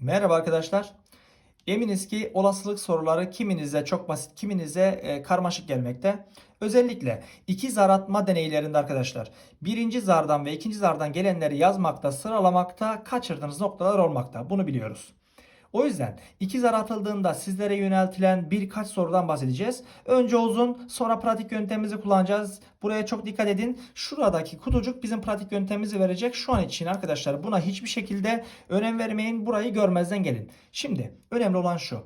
Merhaba arkadaşlar. Eminiz ki olasılık soruları kiminize çok basit, kiminize e, karmaşık gelmekte. Özellikle iki zar atma deneylerinde arkadaşlar birinci zardan ve ikinci zardan gelenleri yazmakta, sıralamakta kaçırdığınız noktalar olmakta. Bunu biliyoruz. O yüzden iki zar atıldığında sizlere yöneltilen birkaç sorudan bahsedeceğiz. Önce uzun, sonra pratik yöntemimizi kullanacağız. Buraya çok dikkat edin. Şuradaki kutucuk bizim pratik yöntemimizi verecek. Şu an için arkadaşlar buna hiçbir şekilde önem vermeyin. Burayı görmezden gelin. Şimdi önemli olan şu.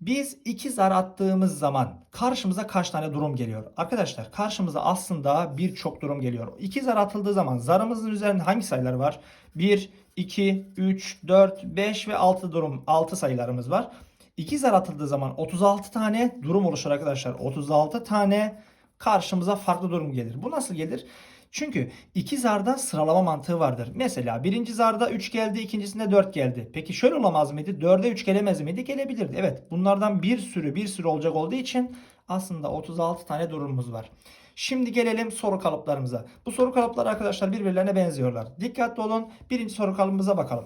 Biz iki zar attığımız zaman karşımıza kaç tane durum geliyor? Arkadaşlar karşımıza aslında birçok durum geliyor. İki zar atıldığı zaman zarımızın üzerinde hangi sayılar var? 1, 2, 3, 4, 5 ve 6 durum 6 sayılarımız var. İki zar atıldığı zaman 36 tane durum oluşur arkadaşlar. 36 tane karşımıza farklı durum gelir. Bu nasıl gelir? Çünkü iki zarda sıralama mantığı vardır. Mesela birinci zarda 3 geldi, ikincisinde 4 geldi. Peki şöyle olamaz mıydı? 4'e 3 gelemez miydi? Gelebilirdi. Evet bunlardan bir sürü bir sürü olacak olduğu için aslında 36 tane durumumuz var. Şimdi gelelim soru kalıplarımıza. Bu soru kalıpları arkadaşlar birbirlerine benziyorlar. Dikkatli olun. Birinci soru kalıbımıza bakalım.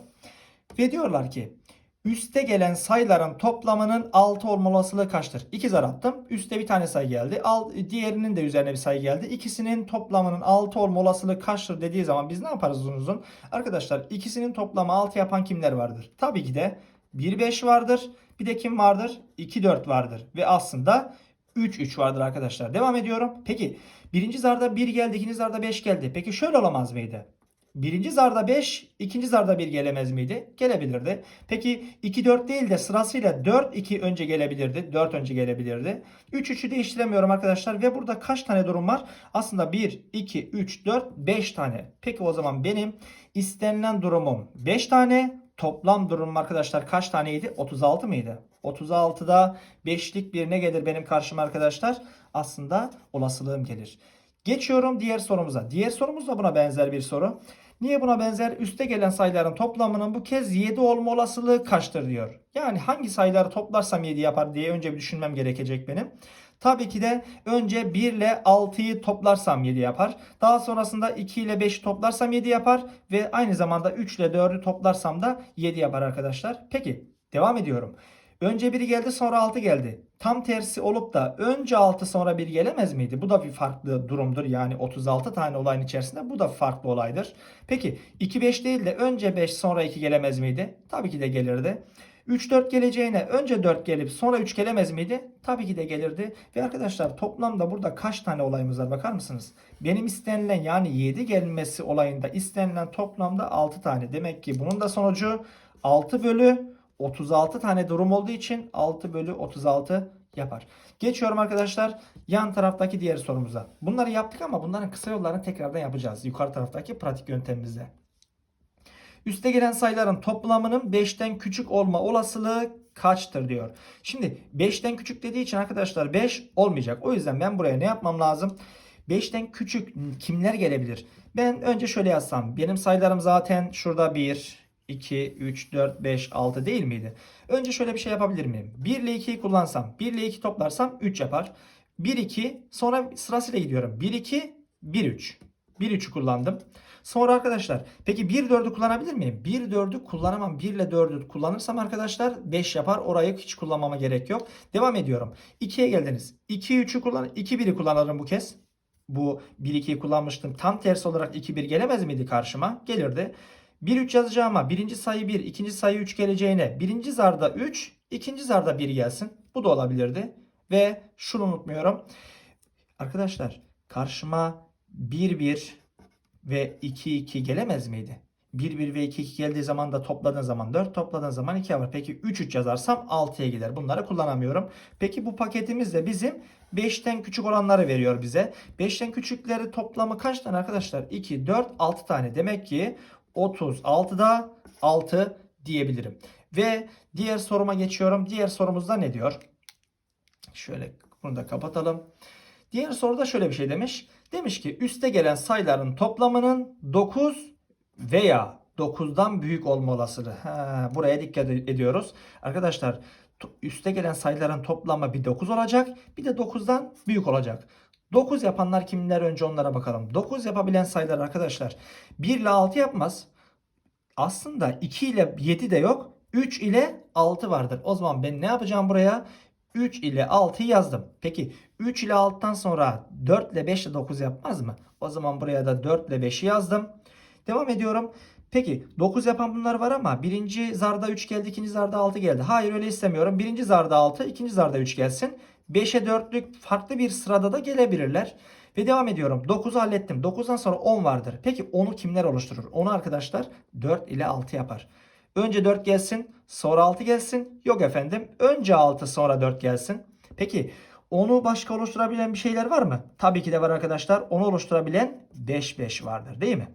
Ve diyorlar ki üste gelen sayıların toplamının 6 olma olasılığı kaçtır? 2 zar attım. Üste bir tane sayı geldi. Al, diğerinin de üzerine bir sayı geldi. İkisinin toplamının 6 olma olasılığı kaçtır dediği zaman biz ne yaparız uzun uzun? Arkadaşlar ikisinin toplamı 6 yapan kimler vardır? Tabii ki de 1 5 vardır. Bir de kim vardır? 2 4 vardır. Ve aslında 3 3 vardır arkadaşlar. Devam ediyorum. Peki birinci zarda 1 geldi, ikinci zarda 5 geldi. Peki şöyle olamaz mıydı? Birinci zarda 5, ikinci zarda 1 gelemez miydi? Gelebilirdi. Peki 2 4 değil de sırasıyla 4 2 önce gelebilirdi. 4 önce gelebilirdi. 3 3'ü değiştiremiyorum arkadaşlar ve burada kaç tane durum var? Aslında 1 2 3 4 5 tane. Peki o zaman benim istenilen durumum 5 tane. Toplam durumum arkadaşlar kaç taneydi? 36 mıydı? 36'da 5'lik bir ne gelir benim karşıma arkadaşlar? Aslında olasılığım gelir. Geçiyorum diğer sorumuza. Diğer sorumuz da buna benzer bir soru. Niye buna benzer? Üste gelen sayıların toplamının bu kez 7 olma olasılığı kaçtır diyor. Yani hangi sayıları toplarsam 7 yapar diye önce bir düşünmem gerekecek benim. Tabii ki de önce 1 ile 6'yı toplarsam 7 yapar. Daha sonrasında 2 ile 5'i toplarsam 7 yapar. Ve aynı zamanda 3 ile 4'ü toplarsam da 7 yapar arkadaşlar. Peki devam ediyorum. Önce 1 geldi sonra 6 geldi. Tam tersi olup da önce 6 sonra 1 gelemez miydi? Bu da bir farklı durumdur. Yani 36 tane olayın içerisinde bu da farklı olaydır. Peki 2 5 değil de önce 5 sonra 2 gelemez miydi? Tabii ki de gelirdi. 3 4 geleceğine önce 4 gelip sonra 3 gelemez miydi? Tabii ki de gelirdi. Ve arkadaşlar toplamda burada kaç tane olayımız var bakar mısınız? Benim istenilen yani 7 gelmesi olayında istenilen toplamda 6 tane. Demek ki bunun da sonucu 6 bölü 36 tane durum olduğu için 6 bölü 36 yapar. Geçiyorum arkadaşlar yan taraftaki diğer sorumuza. Bunları yaptık ama bunların kısa yollarını tekrardan yapacağız. Yukarı taraftaki pratik yöntemimizde. Üste gelen sayıların toplamının 5'ten küçük olma olasılığı kaçtır diyor. Şimdi 5'ten küçük dediği için arkadaşlar 5 olmayacak. O yüzden ben buraya ne yapmam lazım? 5'ten küçük kimler gelebilir? Ben önce şöyle yazsam. Benim sayılarım zaten şurada 1, 2, 3, 4, 5, 6 değil miydi? Önce şöyle bir şey yapabilir miyim? 1 ile 2'yi kullansam, 1 ile 2 toplarsam 3 yapar. 1, 2, sonra sırasıyla gidiyorum. 1, 2, 1, 3. 1, 3'ü kullandım. Sonra arkadaşlar peki 1, 4'ü kullanabilir miyim? 1, 4'ü kullanamam. 1 ile 4'ü kullanırsam arkadaşlar 5 yapar. Orayı hiç kullanmama gerek yok. Devam ediyorum. 2'ye geldiniz. 2, 3'ü kullan 2, 1'i kullanırım bu kez. Bu 1, 2'yi kullanmıştım. Tam tersi olarak 2, 1 gelemez miydi karşıma? Gelirdi. 1 3 yazacağıma birinci sayı 1, ikinci sayı 3 geleceğine birinci zarda 3, ikinci zarda 1 gelsin. Bu da olabilirdi. Ve şunu unutmuyorum. Arkadaşlar karşıma 1 1 ve 2 2 gelemez miydi? 1 1 ve 2 2 geldiği zaman da topladığın zaman 4 topladığın zaman 2 var. Peki 3 3 yazarsam 6'ya gider. Bunları kullanamıyorum. Peki bu paketimiz de bizim 5'ten küçük olanları veriyor bize. 5'ten küçükleri toplamı kaç tane arkadaşlar? 2 4 6 tane. Demek ki 36'da 6 diyebilirim. Ve diğer soruma geçiyorum. Diğer sorumuzda ne diyor? Şöyle bunu da kapatalım. Diğer soruda şöyle bir şey demiş. Demiş ki üste gelen sayıların toplamının 9 veya 9'dan büyük olma olasılığı. Buraya dikkat ediyoruz. Arkadaşlar üste gelen sayıların toplamı bir 9 olacak. Bir de 9'dan büyük olacak. 9 yapanlar kimler önce onlara bakalım. 9 yapabilen sayılar arkadaşlar 1 ile 6 yapmaz. Aslında 2 ile 7 de yok. 3 ile 6 vardır. O zaman ben ne yapacağım buraya? 3 ile 6'yı yazdım. Peki 3 ile 6'dan sonra 4 ile 5 ile 9 yapmaz mı? O zaman buraya da 4 ile 5'i yazdım. Devam ediyorum. Peki 9 yapan bunlar var ama birinci zarda 3 geldi, ikinci zarda 6 geldi. Hayır öyle istemiyorum. Birinci zarda 6, ikinci zarda 3 gelsin. 5'e 4'lük farklı bir sırada da gelebilirler. Ve devam ediyorum. 9'u hallettim. 9'dan sonra 10 vardır. Peki 10'u kimler oluşturur? Onu arkadaşlar 4 ile 6 yapar. Önce 4 gelsin, sonra 6 gelsin. Yok efendim. Önce 6 sonra 4 gelsin. Peki onu başka oluşturabilen bir şeyler var mı? Tabii ki de var arkadaşlar. Onu oluşturabilen 5 5 vardır değil mi?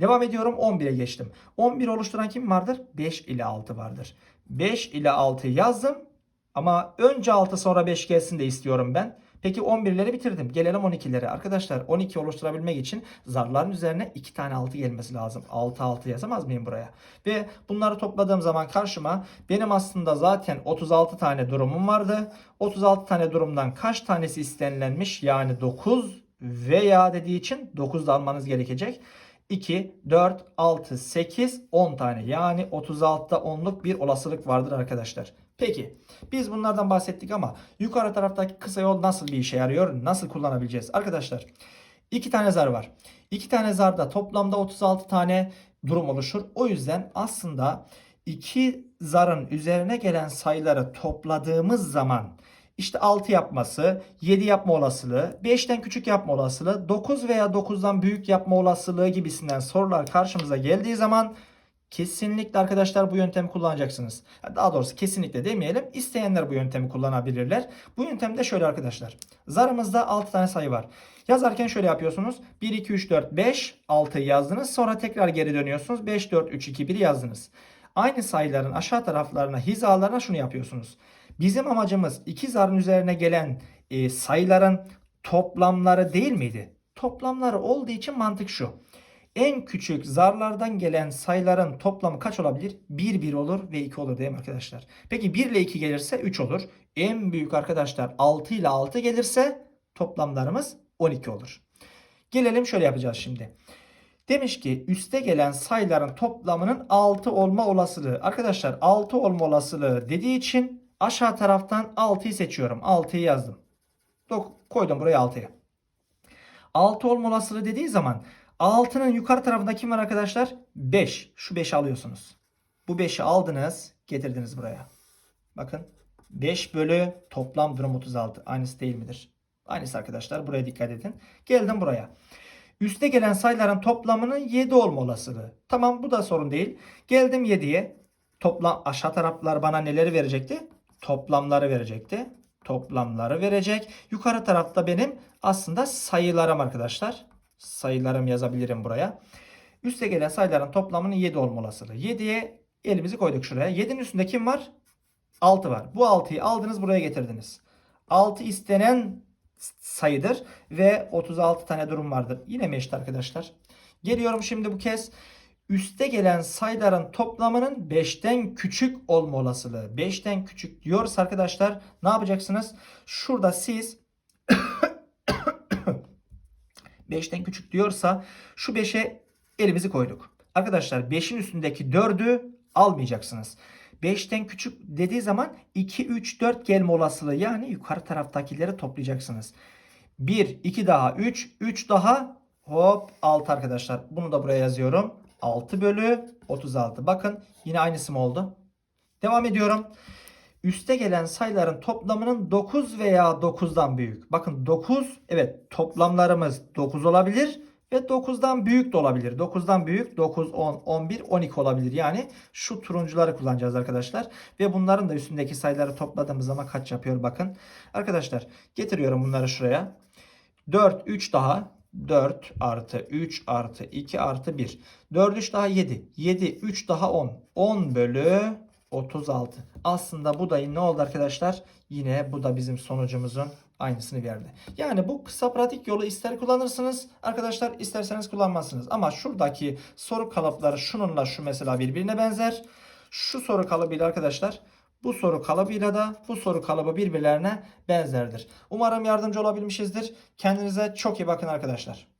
Devam ediyorum 11'e geçtim. 11 oluşturan kim vardır? 5 ile 6 vardır. 5 ile 6 yazdım. Ama önce 6 sonra 5 gelsin de istiyorum ben. Peki 11'leri bitirdim. Gelelim 12'lere. Arkadaşlar 12 oluşturabilmek için zarların üzerine 2 tane 6 gelmesi lazım. 6 6 yazamaz mıyım buraya? Ve bunları topladığım zaman karşıma benim aslında zaten 36 tane durumum vardı. 36 tane durumdan kaç tanesi istenilenmiş? Yani 9 veya dediği için 9 da almanız gerekecek. 2, 4, 6, 8, 10 tane. Yani 36'da 10'luk bir olasılık vardır arkadaşlar. Peki biz bunlardan bahsettik ama yukarı taraftaki kısa yol nasıl bir işe yarıyor? Nasıl kullanabileceğiz? Arkadaşlar iki tane zar var. İki tane zarda toplamda 36 tane durum oluşur. O yüzden aslında iki zarın üzerine gelen sayıları topladığımız zaman işte 6 yapması, 7 yapma olasılığı, 5'ten küçük yapma olasılığı, 9 veya 9'dan büyük yapma olasılığı gibisinden sorular karşımıza geldiği zaman kesinlikle arkadaşlar bu yöntemi kullanacaksınız. Daha doğrusu kesinlikle demeyelim. İsteyenler bu yöntemi kullanabilirler. Bu yöntemde şöyle arkadaşlar. Zarımızda 6 tane sayı var. Yazarken şöyle yapıyorsunuz. 1, 2, 3, 4, 5, 6 yazdınız. Sonra tekrar geri dönüyorsunuz. 5, 4, 3, 2, 1 yazdınız. Aynı sayıların aşağı taraflarına, hizalarına şunu yapıyorsunuz. Bizim amacımız iki zarın üzerine gelen e, sayıların toplamları değil miydi? Toplamları olduğu için mantık şu. En küçük zarlardan gelen sayıların toplamı kaç olabilir? 1 1 olur ve 2 olur değil mi arkadaşlar? Peki 1 ile 2 gelirse 3 olur. En büyük arkadaşlar 6 ile 6 gelirse toplamlarımız 12 olur. Gelelim şöyle yapacağız şimdi. Demiş ki üste gelen sayıların toplamının 6 olma olasılığı. Arkadaşlar 6 olma olasılığı dediği için aşağı taraftan 6'yı seçiyorum. 6'yı yazdım. Koydum buraya 6'yı. 6 olma olasılığı dediği zaman 6'nın yukarı tarafında kim var arkadaşlar? 5. Şu 5'i alıyorsunuz. Bu 5'i aldınız getirdiniz buraya. Bakın 5 bölü toplam durum 36. Aynısı değil midir? Aynısı arkadaşlar. Buraya dikkat edin. Geldim buraya. Üste gelen sayıların toplamının 7 olma olasılığı. Tamam bu da sorun değil. Geldim 7'ye. Toplam aşağı taraflar bana neleri verecekti? Toplamları verecekti. Toplamları verecek. Yukarı tarafta benim aslında sayılarım arkadaşlar. Sayılarım yazabilirim buraya. Üste gelen sayıların toplamının 7 olma olasılığı. 7'ye elimizi koyduk şuraya. 7'nin üstünde kim var? 6 var. Bu 6'yı aldınız buraya getirdiniz. 6 istenen sayıdır ve 36 tane durum vardır. Yine mi arkadaşlar? Geliyorum şimdi bu kez üste gelen sayıların toplamının 5'ten küçük olma olasılığı. 5'ten küçük diyoruz arkadaşlar. Ne yapacaksınız? Şurada siz 5'ten küçük diyorsa şu 5'e elimizi koyduk. Arkadaşlar 5'in üstündeki 4'ü almayacaksınız. 5'ten küçük dediği zaman 2, 3, 4 gelme olasılığı yani yukarı taraftakileri toplayacaksınız. 1, 2 daha 3, 3 daha hop 6 arkadaşlar. Bunu da buraya yazıyorum. 6 bölü 36. Bakın yine aynısı mı oldu? Devam ediyorum. Üste gelen sayıların toplamının 9 veya 9'dan büyük. Bakın 9 evet toplamlarımız 9 olabilir ve 9'dan büyük de olabilir. 9'dan büyük 9, 10, 11, 12 olabilir. Yani şu turuncuları kullanacağız arkadaşlar. Ve bunların da üstündeki sayıları topladığımız zaman kaç yapıyor bakın. Arkadaşlar getiriyorum bunları şuraya. 4, 3 daha 4 artı 3 artı 2 artı 1. 4 3 daha 7. 7 3 daha 10. 10 bölü 36. Aslında bu da ne oldu arkadaşlar? Yine bu da bizim sonucumuzun aynısını verdi. Yani bu kısa pratik yolu ister kullanırsınız arkadaşlar isterseniz kullanmazsınız. Ama şuradaki soru kalıpları şununla şu mesela birbirine benzer. Şu soru kalıbıyla arkadaşlar bu soru kalıbıyla da bu soru kalıbı birbirlerine benzerdir. Umarım yardımcı olabilmişizdir. Kendinize çok iyi bakın arkadaşlar.